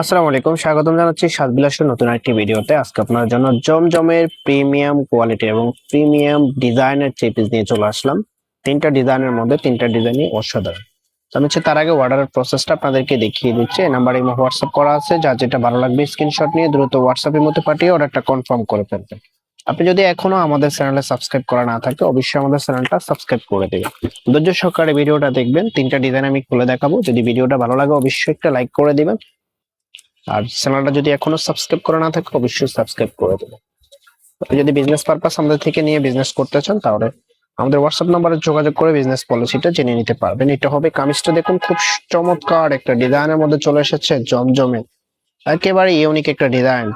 আসসালামু আলাইকুম, স্বাগতম জানাচ্ছি সাতবিলাসের নতুন একটি ভিডিওতে। আজকে আপনার জন্য জমজমের প্রিমিয়াম কোয়ালিটি এবং প্রিমিয়াম ডিজাইনের থ্রি পিস নিয়ে চলে আসলাম। তিনটা ডিজাইনের মধ্যে তিনটা ডিজাইনই অসাধারণ। আমি হচ্ছে তার আগে অর্ডারের প্রসেসটা আপনাদেরকে দেখিয়ে দিচ্ছি। এই নাম্বারে হোয়াটসঅ্যাপ করা আছে যা যেটা ভালো লাগবে স্ক্রিনশট নিয়ে দ্রুত হোয়াটসঅ্যাপের মধ্যে পাঠিয়ে অর্ডারটা কনফার্ম করে ফেলবেন। আপনি যদি এখনও আমাদের চ্যানেলে সাবস্ক্রাইব করা না থাকে, অবশ্যই আমাদের চ্যানেলটা সাবস্ক্রাইব করে দেবেন। ধৈর্য সহকারে ভিডিওটা দেখবেন। তিনটা ডিজাইন আমি খুলে দেখাবো। যদি ভিডিওটা ভালো লাগে, অবশ্যই একটা লাইক করে দিবেন। আর চ্যানেলটা যদি এখনও সাবস্ক্রাইব করা না থাকে, অবশ্যই সাবস্ক্রাইব করে আপনি যদি বিজনেস পারপাস আমাদের থেকে নিয়ে বিজনেস করতে চান, তাহলে আমাদের হোয়াটসঅ্যাপ নাম্বারে যোগাযোগ করে বিজনেস পলিসিটা জেনে নিতে পারবেন। এটা হবে কামিজটা দেখুন, খুব চমৎকার একটা ডিজাইনের মধ্যে চলে এসেছে জমজমে একেবারে ইউনিক একটা ডিজাইন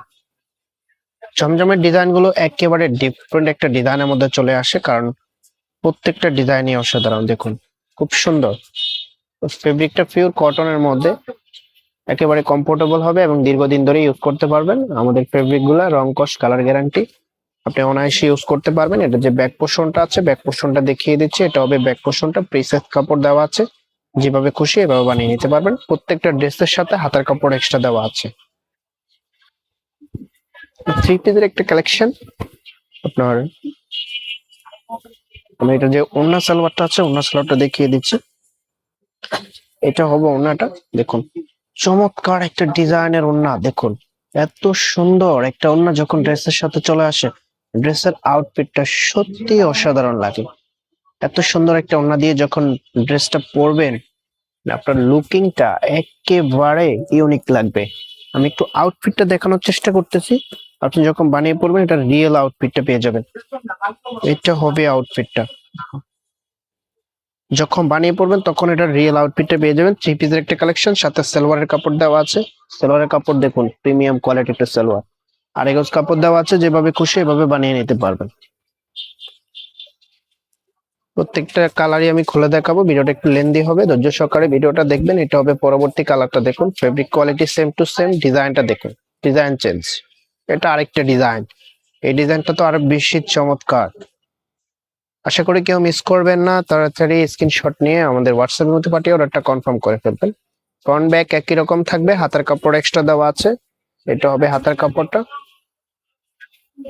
জমজমের ডিজাইনগুলো একেবারে ডিফারেন্ট একটা ডিজাইনের মধ্যে চলে আসে, কারণ প্রত্যেকটা ডিজাইনই অসাধারণ। দেখুন, খুব সুন্দর। ফেব্রিকটা পিওর কটনের মধ্যে। একেবারে কমফোর্টেবল হবে এবং দীর্ঘদিন ধরে ইউজ করতে পারবেন। আমাদের ফেব্রিকগুলা রং কস কালার গ্যারান্টি আপনি অনায়াসে ইউজ করতে পারবেন। এটা যে ব্যাক পোর্শনটা আছে ব্যাক পোর্শনটা দেখিয়ে দিচ্ছি। এটা হবে ব্যাক পোর্শনটা প্রিসেস কাপড় দেওয়া আছে। যেভাবে খুশি এভাবে বানিয়ে নিতে পারবেন। প্রত্যেকটা ড্রেসের সাথে হাতার কাপড় এক্সট্রা দেওয়া আছে। থ্রি পিসের একটা কালেকশন আপনার, আমি এটা যে ওন্না সালোয়ারটা আছে ওন্না সালোয়ারটা দেখিয়ে দিচ্ছি। এটা হবে ওন্নাটা দেখুন। চমৎকার একটা ডিজাইনের ওন্না দেখুন। এত সুন্দর একটা ওন্না যখন ড্রেসের সাথে চলে আসে, ড্রেসের আউটফিটটা সত্যি অসাধারণ লাগে। এত সুন্দর একটা ওন্না দিয়ে যখন ড্রেসটা পরবেন, আপনার লুকিংটা একেবারে ইউনিক লাগবে। আমি একটু আউটফিটটা দেখানোর চেষ্টা করতেছি। আপনি যখন বানিয়ে পড়বেন এটা রিয়েল আউটফিটটা পেয়ে যাবেন। এটা হবে আউটফিটটা যখন বানিয়ে পড়বেন, তখন এটা রিয়েল আউটফিটটা পেয়ে যাবেন। থ্রি পিসের একটা কালেকশন সাথে সালোয়ারের কাপড় দেওয়া আছে। সালোয়ারের কাপড় দেখুন প্রিমিয়াম কোয়ালিটি একটা সালোয়ার। আর এগোজ কাপড় দেওয়া আছে, যেভাবে খুশি এভাবে বানিয়ে নিতে পারবেন। প্রত্যেকটা কালারই আমি খুলে দেখাবো, ভিডিওটা একটু লেন্দি হবে, ধৈর্য সহকারে ভিডিওটা দেখবেন। এটা হবে পরবর্তী কালারটা দেখুন fabric quality same to same ডিজাইনটা দেখুন ডিজাইন চেঞ্জ এটা আরেকটা ডিজাইন এই ডিজাইনটা তো আরও বেশি চমৎকার। আশা করি কেউ মিস করবেন না। তাড়াতাড়ি স্ক্রিনশট নিয়ে আমাদের হোয়াটসঅ্যাপের মধ্যে পাঠিয়ে অর্ডারটা কনফার্ম করে ফেলবেন। ফ্রন্ট ব্যাক একই রকম থাকবে। হাতার কাপড় এক্সট্রা দেওয়া আছে। এটা হবে হাতার কাপড়টা।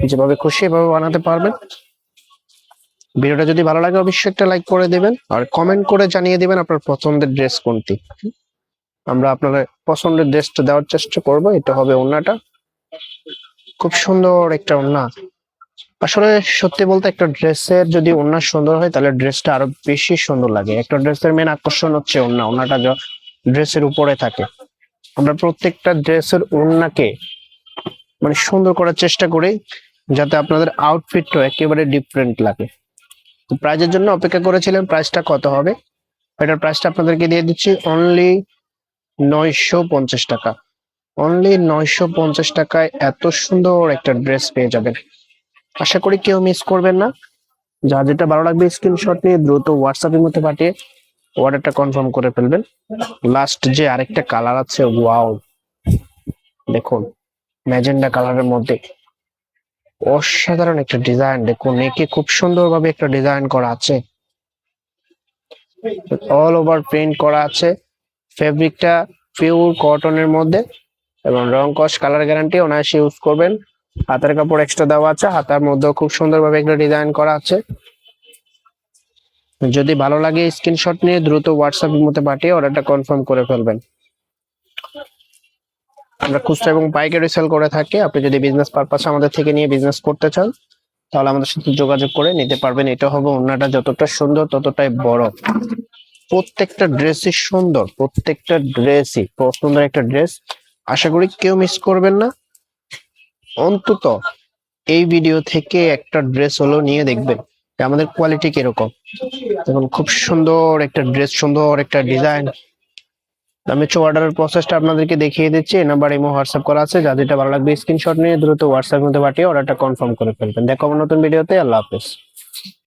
যেভাবে খুশি এভাবে বানাতে পারবেন। ভিডিওটা যদি ভালো লাগে অবশ্যই একটা লাইক করে দিবেন। আর কমেন্ট করে জানিয়ে দিবেন আপনার পছন্দের ড্রেস কোনটি। আমরা আপনার পছন্দের ড্রেসটা দেওয়ার চেষ্টা করব। এটা হবে ওন্নাটা খুব সুন্দর একটা ওন্না আসলে সত্যি বলতে একটা ড্রেসের যদি ওন্না সুন্দর হয়, তাহলে ড্রেসটা আরও বেশি সুন্দর লাগে। একটা ড্রেসের মেন আকর্ষণ হচ্ছে ওন্না ওন্নাটা ড্রেসের উপরে থাকে। আমরা প্রত্যেকটা ড্রেসের ওন্নাকে মানে সুন্দর করার চেষ্টা করি, যাতে আপনাদের আউটফিটটা একেবারে ডিফারেন্ট লাগে। তো প্রাইজের জন্য অপেক্ষা করেছিলেন প্রাইসটা কত হবে? এটার প্রাইসটা আপনাদেরকে দিয়ে দিচ্ছি অনলি নয়শো পঞ্চাশ টাকা। অনলি নয়শো পঞ্চাশ টাকায় এত সুন্দর একটা ড্রেস পেয়ে যাবেন। আশা করি কেউ মিস করবেন না। যা যেটা ভালো লাগবে স্ক্রিনশট নিয়ে দ্রুত হোয়াটসঅ্যাপের মধ্যে পাঠিয়ে অর্ডারটা কনফার্ম করে ফেলবেন। লাস্ট যে আরেকটা কালার আছে ওয়াও দেখুন ম্যাজেন্ডা কালারের মধ্যে অসাধারণ একটা ডিজাইন দেখুন, একে খুব সুন্দরভাবে একটা ডিজাইন করা আছে। অল ওভার প্রিন্ট করা আছে। ফেব্রিকটা পিওর কটনের মধ্যে এবং রং কস কালার গ্যারান্টি অনায়াসে ইউজ করবেন। হাতের কাপড় এক্সট্রা দেওয়া আছে, হাতার মধ্যেও খুব সুন্দরভাবে একটা ডিজাইন করা আছে। যদি ভালো লাগে স্ক্রিনশট নিয়ে দ্রুত হোয়াটসঅ্যাপের মধ্যে পাঠিয়ে অর্ডারটা কনফার্ম করে ফেলবেন। আমরা খুচরা এবং পাইকারি সেল করে থাকি। আপনি যদি বিজনেস পারপাস আমাদের থেকে নিয়ে বিজনেস করতে চান, তাহলে আমাদের সাথে যোগাযোগ করে নিতে পারবেন। এটা হবে ওনাটা যতটা সুন্দর, ততটাই বড়। প্রত্যেকটা ড্রেসই সুন্দর, প্রত্যেকটা ড্রেসই সুন্দর একটা ড্রেস আশা করি কেউ মিস করবেন না। অন্তত এই ভিডিও থেকে একটা ড্রেস হলো নিয়ে দেখবেন আমাদের কোয়ালিটি কীরকম। দেখুন, খুব সুন্দর একটা ড্রেস সুন্দর একটা ডিজাইন আমি হচ্ছে অর্ডারের প্রসেসটা আপনাদেরকে দেখিয়ে দিচ্ছি। এই নাম্বার ইমো হোয়াটসঅ্যাপ করা আছে। যা যেটা ভালো লাগবে স্ক্রিনশট নিয়ে দ্রুত হোয়াটসঅ্যাপ মধ্যে পাঠিয়ে অর্ডারটা কনফার্ম করে ফেলবেন। দেখো নতুন ভিডিওতে আল্লাহ হাফেজ।